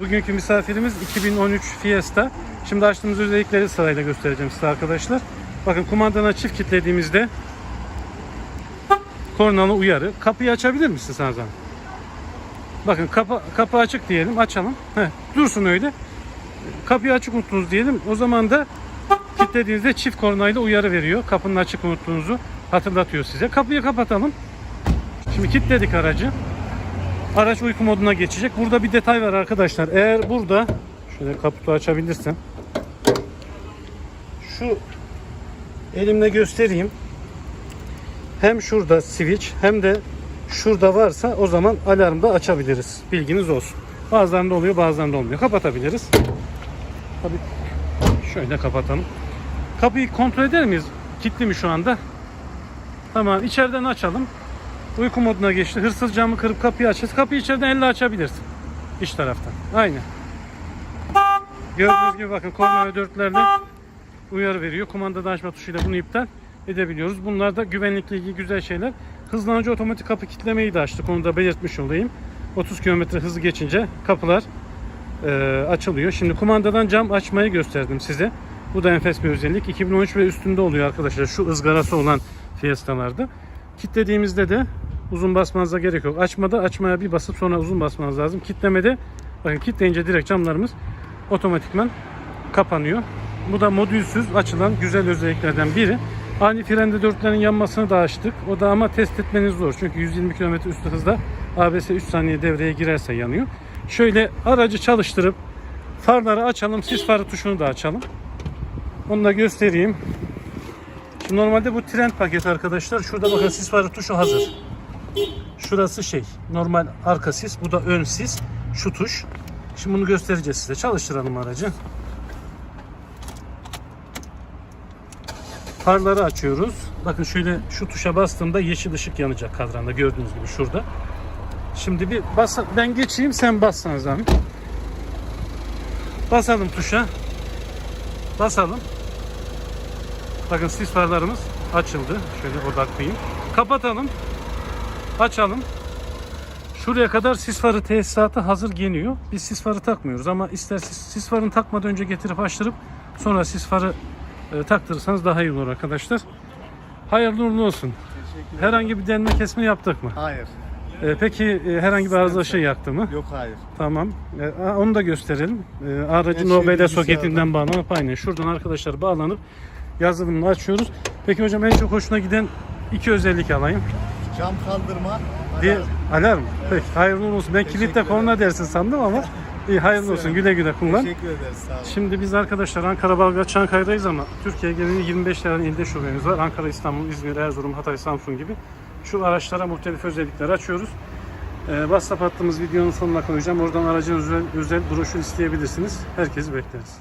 Bugünkü misafirimiz 2013 Fiesta. Şimdi açtığımız özellikleri sırayla göstereceğim size arkadaşlar. Bakın kumandana çift kilitlediğimizde kornalı uyarı. Kapıyı açabilir misin sen? Bakın kapı, kapı açık diyelim açalım. Heh, dursun öyle. Kapıyı açık unuttunuz diyelim. O zaman da kilitlediğinizde çift kornayla uyarı veriyor. Kapının açık unuttuğunuzu hatırlatıyor size. Kapıyı kapatalım. Şimdi kilitledik aracı. Araç uyku moduna geçecek. Burada bir detay var arkadaşlar. Eğer burada şöyle kaputu açabilirsem şu elimle göstereyim. Hem şurada switch hem de şurada varsa o zaman alarmda açabiliriz. Bilginiz olsun. Bazılarında oluyor bazılarında olmuyor. Kapatabiliriz. Tabii şöyle kapatalım. Kapıyı kontrol eder miyiz? Kilitli mi şu anda? Tamam içeriden açalım. Uyku moduna geçti. Hırsız camı kırıp kapıyı açacağız. Kapıyı içeriden elle açabilirsin. İç taraftan. Aynen. Gördüğünüz gibi bakın korna ve dörtlerle uyarı veriyor. Kumandadan açma tuşuyla bunu iptal edebiliyoruz. Bunlar da güvenlikle ilgili güzel şeyler. Hızlanıcı otomatik kapı kitlemeyi de açtık. Onu da belirtmiş olayım. 30 km hızı geçince kapılar e, açılıyor. Şimdi kumandadan cam açmayı gösterdim size. Bu da enfes bir özellik. 2013 ve üstünde oluyor arkadaşlar. Şu ızgarası olan Fiesta'larda. Kitlediğimizde de uzun basmanıza gerek yok. Açmada açmaya bir basıp sonra uzun basmanız lazım. Kitlemede bakın kitleyince direkt camlarımız otomatikman kapanıyor. Bu da modülsüz açılan güzel özelliklerden biri. Ani frende dörtlerin yanmasını da açtık. O da ama test etmeniz zor. Çünkü 120 km üstü hızda ABS 3 saniye devreye girerse yanıyor. Şöyle aracı çalıştırıp farları açalım. Sis farı tuşunu da açalım. Onu da göstereyim. Şimdi normalde bu trend paket arkadaşlar. Şurada bakın sis farı tuşu hazır. Şurası şey normal arka sis. Bu da ön sis. Şu tuş. Şimdi bunu göstereceğiz size. Çalıştıralım aracı. Farları açıyoruz. Bakın şöyle şu tuşa bastığımda yeşil ışık yanacak kadranda gördüğünüz gibi şurada. Şimdi bir bas ben geçeyim sen bassan zahmet. Basalım tuşa. Basalım. Bakın sis farlarımız açıldı. Şöyle odaklayayım. Kapatalım. Açalım. Şuraya kadar sis farı tesisatı hazır geliyor. Biz sis farı takmıyoruz ama ister sis, sis farını takmadan önce getirip açtırıp sonra sis farı e, taktırırsanız daha iyi olur arkadaşlar. Hayırlı uğurlu olsun. Herhangi bir denme kesme yaptık mı? Hayır. E, peki e, herhangi bir arıza şey yaktı mı? Yok hayır. Tamam. E, a- onu da gösterelim. E, aracın Her şey OBD soketinden bağlanıp aynen şuradan arkadaşlar bağlanıp yazılımını açıyoruz. Peki hocam en çok hoşuna giden iki özellik alayım. Cam kaldırma. Diye alarm. alarm. Peki hayırlı olsun. Ben Teşekkür kilitle ederim. korna dersin sandım ama iyi hayırlı olsun. Güle güle kullan. Teşekkür ederiz. Sağ olun. Şimdi biz arkadaşlar Ankara, Balgaç, Çankaya'dayız ama Türkiye genelinde 25 tane ilde şubemiz var. Ankara, İstanbul, İzmir, Erzurum, Hatay, Samsun gibi. Şu araçlara muhtelif özellikler açıyoruz. Ee, WhatsApp attığımız videonun sonuna koyacağım. Oradan aracın özel, özel broşür isteyebilirsiniz. Herkesi bekleriz.